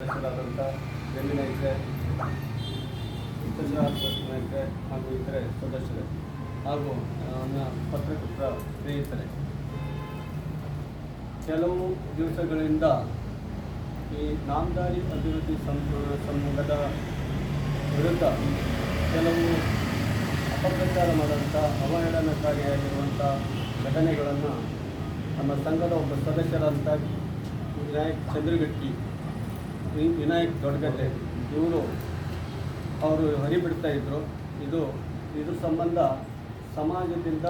ಸದಸ್ಯರಾದಂಥ ಜಮೀನ ಇದ್ರೆ ಇತರೆ ಹಾಗೂ ಇತರೆ ಸದಸ್ಯರು ಹಾಗೂ ನನ್ನ ಪತ್ರಕರ್ತರ ಸ್ನೇಹಿತರೆ. ಕೆಲವು ದಿವಸಗಳಿಂದ ಈ ನಾಮದಾರಿ ಅಭಿವೃದ್ಧಿ ಸಂಘದ ವಿರುದ್ಧ ಕೆಲವು ಅಪಪ್ರಚಾರ ಮಾಡಿದಂಥ ಅವಹೇಳನಕಾರಿಯಾಗಿರುವಂಥ ಘಟನೆಗಳನ್ನು ನಮ್ಮ ಸಂಘದ ಒಬ್ಬ ಸದಸ್ಯರಾದಂಥ ವಿನಾಯಕ್ ಚಂದ್ರಗಟ್ಟಿ ವಿನಾಯಕ್ ದೊಡ್ಡಗಟ್ಟೆ, ಇವರು ಅವರು ಹರಿಬಿಡ್ತಾ ಇದ್ದರು ಇದು, ಇದ್ರ ಸಂಬಂಧ ಸಮಾಜದಿಂದ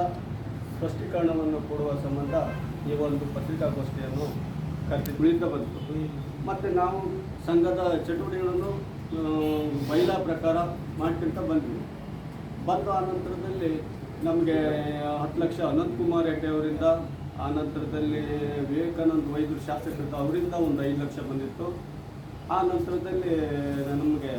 ಸ್ಪಷ್ಟೀಕರಣವನ್ನು ಕೊಡುವ ಸಂಬಂಧ ಈ ಒಂದು ಪತ್ರಿಕಾಗೋಷ್ಠಿಯನ್ನು ಕರೆದು ಕುಳಿತ ಬಂತು. ಮತ್ತು ನಾವು ಸಂಘದ ಚಟುವಟಿಕೆಗಳನ್ನು ಮಹಿಳಾ ಪ್ರಕಾರ ಮಾಡ್ಕೊಂತ ಬಂದ್ವಿ. ಬಂದು ಆ ನಂತರದಲ್ಲಿ ನಮಗೆ ಹತ್ತು ಲಕ್ಷ ಅನಂತಕುಮಾರ್ ಹೆಗ್ಡೆ ಅವರಿಂದ, ಆ ನಂತರದಲ್ಲಿ ವಿವೇಕಾನಂದ ವೈದ್ಯರು ಶಾಸಕರಿಂದ ಅವರಿಂದ ಒಂದು ಐದು ಲಕ್ಷ ಬಂದಿತ್ತು. ಆ ನಂತರದಲ್ಲಿ ನಮಗೆ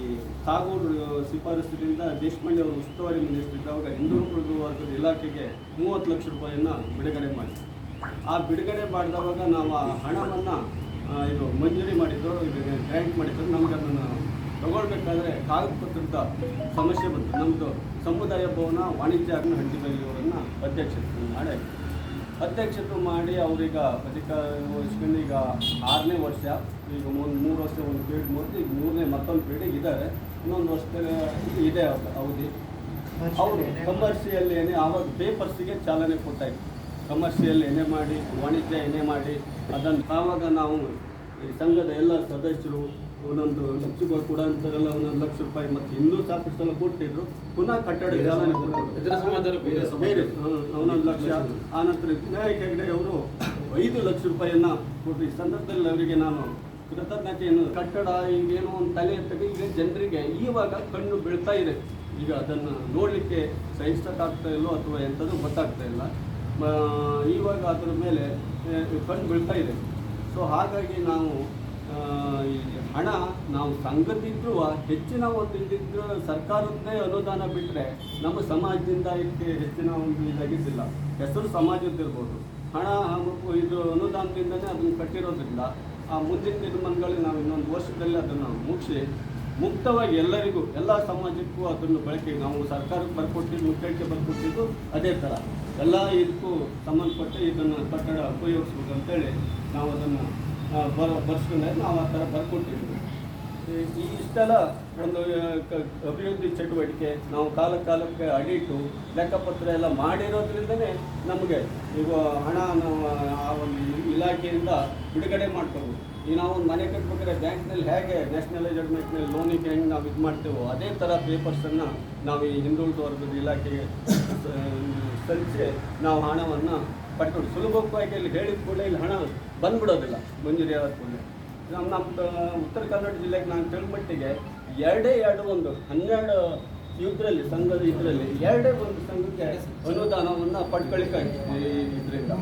ಈ ತಾಗೂರು ಶಿಫಾರಸ್ಸಿನಿಂದ ದೇಶಪಾಂಡೆ ಅವರು ಉಸ್ತುವಾರಿ ಮಿನಿಸ್ಟರ್ ಇದ್ದಾಗ ಹಿಂದುಳಿದ ವರ್ಗದ ಇಲಾಖೆಗೆ ಮೂವತ್ತು ಲಕ್ಷ ರೂಪಾಯಿಯನ್ನು ಬಿಡುಗಡೆ ಮಾಡಿ ಆ ಬಿಡುಗಡೆ ಮಾಡಿದವಾಗ ನಾವು ಆ ಹಣವನ್ನು ಇದು ಮಂಜೂರಿ ಮಾಡಿದ್ರು, ಇದು ಗ್ರ್ಯಾಂಟ್ ಮಾಡಿದ್ದರು ನಮಗೆ ಅದನ್ನು ತಗೊಳ್ಬೇಕಾದ್ರೆ ಕಾಗದ ಪತ್ರದ ಸಮಸ್ಯೆ ಬಂತು. ನಮ್ಮದು ಸಮುದಾಯ ಭವನ ವಾಣಿಜ್ಯ ಹಂಚಿಬೈಲಿ ಅವರನ್ನು ಅಧ್ಯಕ್ಷತೆ ಮಾಡಿ. ಅಧ್ಯಕ್ಷತೆ ಮಾಡಿ ಅವರೀಗ ಅಧಿಕಾರ ವಹಿಸ್ಕೊಂಡು ಈಗ ಆರನೇ ವರ್ಷ ಈಗ ಒಂದು ಮೂರು ವರ್ಷ ಒಂದು ಪೀರಿಯಡ್ ಮುಗಿದು ಈಗ ಮೂರನೇ ಮತ್ತೊಂದು ಪೀರಿಯಡ್ ಇದ್ದಾರೆ. ಇನ್ನೊಂದು ವರ್ಷ ಇದೆ ಅವಧಿ. ಅವರು ಕಮರ್ಷಿಯಲ್ ಏನೇ ಆವಾಗ ಪೇಪರ್ಸಿಗೆ ಚಾಲನೆ ಕೊಟ್ಟಾಯಿತು ಕಮರ್ಷಿಯಲ್ ಏನೇ ಮಾಡಿ ವಾಣಿಜ್ಯ ಏನೇ ಮಾಡಿ ಅದನ್ನು ಆವಾಗ ನಾವು ಈ ಸಂಘದ ಎಲ್ಲ ಸದಸ್ಯರು ಒಂದೊಂದು ಲಕ್ಷ ಕೂಡ ಅಂತಾರಲ್ಲ ಒಂದೊಂದು ಲಕ್ಷ ರೂಪಾಯಿ ಮತ್ತು ಇನ್ನೂ ಸಾಕಷ್ಟು ಸಲ ಕೊಟ್ಟಿದ್ರು. ಪುನಃ ಕಟ್ಟಡ ಬೇರೆ. ಒಂದೊಂದು ಲಕ್ಷ. ಆನಂತರ ವಿನಾಯಕ್ ಹೆಗಡೆ ಅವರು ಐದು ಲಕ್ಷ ರೂಪಾಯಿಯನ್ನ ಕೊಟ್ಟು ಈ ಸಂದರ್ಭದಲ್ಲಿ ಅವರಿಗೆ ನಾನು ಕೃತಜ್ಞತೆಯನ್ನು ಕಟ್ಟಡ ಈಗೇನೋ ಒಂದು ತಲೆ ಇರ್ತದೆ ಈಗ ಜನರಿಗೆ ಈವಾಗ ಕಣ್ಣು ಬೀಳ್ತಾ ಇದೆ. ಈಗ ಅದನ್ನು ನೋಡಲಿಕ್ಕೆ ಸಹಿಸಕ್ಕಾಗ್ತಾ ಇಲ್ಲೋ ಅಥವಾ ಎಂಥದ್ದು ಗೊತ್ತಾಗ್ತಾ ಇಲ್ಲ. ಈವಾಗ ಇವಾಗ ಅದ್ರ ಮೇಲೆ ಆ, ಕಣ್ಣು ಬೀಳ್ತಾ ಇದೆ. ಸೊ ಹಾಗಾಗಿ ನಾವು ಆ, ಹಣ ನಾವು ಸಂಘದಿದ್ರೂ ಹೆಚ್ಚಿನ ಒಂದು ಇದಿದ್ರು ಸರ್ಕಾರದ್ದೇ ಅನುದಾನ ಬಿಟ್ಟರೆ ನಮ್ಮ ಸಮಾಜದಿಂದ ಇದಕ್ಕೆ ಹೆಚ್ಚಿನ ಒಂದು ಇದಾಗಿದ್ದಿಲ್ಲ. ಹೆಸರು ಸಮಾಜದ್ದಿರ್ಬೋದು. ಹಣ ಇದು ಅನುದಾನದಿಂದನೇ ಅದನ್ನು ಕಟ್ಟಿರೋದ್ರಿಂದ ಆ ಮುಂದಿನ ದಿನಮಾನಗಳಲ್ಲಿ ನಾವು ಇನ್ನೊಂದು ವರ್ಷದಲ್ಲಿ ಅದನ್ನು ಮುಗಿಸಿ ಮುಕ್ತವಾಗಿ ಎಲ್ಲರಿಗೂ, ಎಲ್ಲ ಸಮಾಜಕ್ಕೂ ಅದನ್ನು ಬಳಕೆ ನಾವು ಸರ್ಕಾರಕ್ಕೆ ಬರ್ಕೊಟ್ಟಿದ್ದು, ಮುಖ್ಯಕ್ಕೆ ಬರ್ಕೊಟ್ಟಿದ್ದು ಅದೇ ಥರ. ಎಲ್ಲ ಇದಕ್ಕೂ ಸಂಬಂಧಪಟ್ಟ ಇದನ್ನು ಕಟ್ಟಡ ಉಪಯೋಗಿಸ್ಬೇಕು ಅಂತೇಳಿ ನಾವು ಅದನ್ನು ಬರ ಬರ್ಸ್ಕೊಂಡೆ ನಾವು ಆ ಥರ ಬರ್ಕೊಟ್ಟಿದ್ವಿ ಈ- ಇಷ್ಟೆಲ್ಲ ಒಂದು ಅಭಿವೃದ್ಧಿ ಚಟುವಟಿಕೆ ನಾವು ಕಾಲ ಕಾಲಕ್ಕೆ ಅಡಿಟ್ಟು ಲೆಕ್ಕಪತ್ರ ಎಲ್ಲ ಮಾಡಿರೋದ್ರಿಂದನೇ ನಮಗೆ ಈಗ ಹಣ ನಾವು ಆ ಒಂದು ಇಲಾಖೆಯಿಂದ ಬಿಡುಗಡೆ ಮಾಡ್ಕೊಂಡು ಈಗ ನಾವು ಒಂದು ಮನೆ ಕಟ್ಬೇಕಾದ್ರೆ ಬ್ಯಾಂಕ್ನಲ್ಲಿ ಹೇಗೆ ನ್ಯಾಷನಲೈಸ್ಡ್ ಬ್ಯಾಂಕ್ನಲ್ಲಿ ಲೋನಿಗೆ ಹೆಂಗೆ ನಾವು ಇದು ಮಾಡ್ತೇವೋ ಅದೇ ಥರ ಪೇಪರ್ಸನ್ನು ನಾವು ಈ ಹಿಂದುಳಿದ ವರ್ಗದ ಇಲಾಖೆಗೆ ಸಲ್ಲಿಸಿ ನಾವು ಹಣವನ್ನು ಪಡ್ಕೊಂಡು. ಸುಲಭವಾಗಿ ಇಲ್ಲಿ ಹೇಳಿದ ಕೂಡಲೇ ಇಲ್ಲಿ ಹಣ ಬಂದ್ಬಿಡೋದಿಲ್ಲ. ಮಂಜೂರಿ ಆದ ಕೂಡಲೇ. ನಮ್ಮ ನಮ್ಮ ಉತ್ತರ ಕನ್ನಡ ಜಿಲ್ಲೆಗೆ ನಾನು ತಿಳ್ಮಟ್ಟಿಗೆ ಎರಡೇ ಎರಡು ಒಂದು ಹನ್ನೆರಡು ಇದರಲ್ಲಿ ಸಂಘದ ಇದರಲ್ಲಿ ಎರಡೇ ಒಂದು ಸಂಘಕ್ಕೆ ಅನುದಾನವನ್ನು ಪಡ್ಕೊಳ್ಳಿಕ್ಕಾಗಿ ಇದರಿಂದ